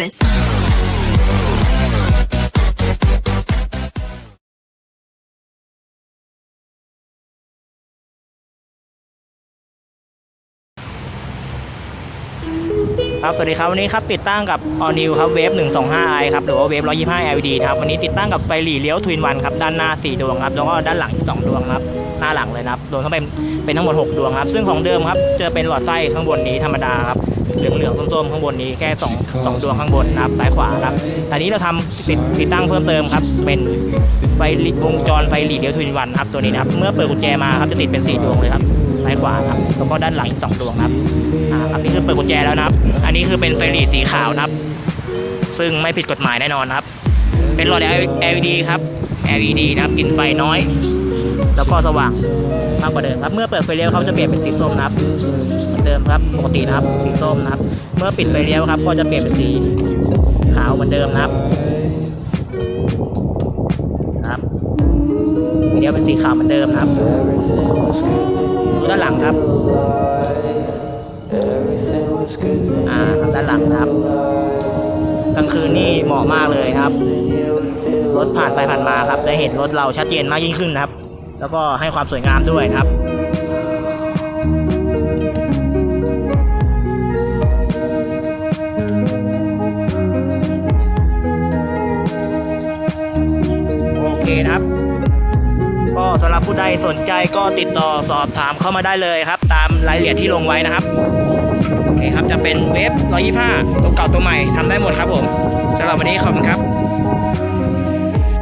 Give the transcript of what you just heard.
it. ครับสวัสดีครับวันนี้ครับติดตั้งกับ All New ครับเวฟ 125i ครับหรือว่าเวฟ125 LED ครับวันนี้ติดตั้งกับไฟหลีเลี้ยวทวินวันครับด้านหน้า 4 ดวงครับแล้วก็ด้านหลังอีก2ดวงครับ หน้าหลังเลยนะครับรวมทั้งเป็นเป็นทั้งหมด 6 ดวงครับ ซึ่งของเดิมครับจะเป็นหลอดไส้ข้างบนนี้ธรรมดาครับเหลืองๆส้มๆข้างบนนี้แค่2 2ดวงข้างบนนะครับซ้ายขวาครับแต่นี้เราทำติดติดตั้งเพิ่มเติมครับ เป็นไฟลิวงจรไฟหลีเลี้ยวทวินวันครับตัวนี้นะครับเมื่อเปิดกุญแจมาครับจะติดเป็น 4 ดวงเลยครับซ้ายขวาครับแล้วก็ด้านหลังอีก2ดวงครับอ่าครับนี่คือเปิดกุญแจแล้วนะครับ อันนี้คือเป็นไฟหลีสีขาวนะครับ ซึ่งไม่ผิดกฎหมายแน่นอนครับ เป็นหลอด LED ครับ LED นะครับกินไฟน้อย แล้วก็สว่างมากกว่าเดิมครับ เมื่อเปิดไฟเลี้ยวเขาจะเปลี่ยนเป็นสีส้มนะครับเหมือนเดิมครับปกตินะครับสีส้มนะครับ เมื่อปิดไฟเลี้ยวครับ ก็จะเปลี่ยนเป็นสีขาวเหมือนเดิมนะครับครับเลี้ยวเป็นสีขาวเหมือนเดิมนะครับดูด้านหลังครับอ่าครับด้านหลังนะครับกลางคืนนี่เหมาะมากเลยครับ รถผ่านไปผ่านมาครับจะเห็นรถเราชัดเจนมากยิ่งขึ้นนะครับ แล้วก็ให้ความสวยงามด้วยนะครับโอเคนะครับ ก็สำหรับผู้ใดสนใจก็ติดต่อสอบถามเข้ามาได้เลยครับ ตามรายละเอียดที่ลงไว้นะครับโอเคครับจะเป็นเว็บ125ตัวเก่าตัวใหม่ทำได้หมดครับผมสำหรับวันนี้ขอบคุณครับ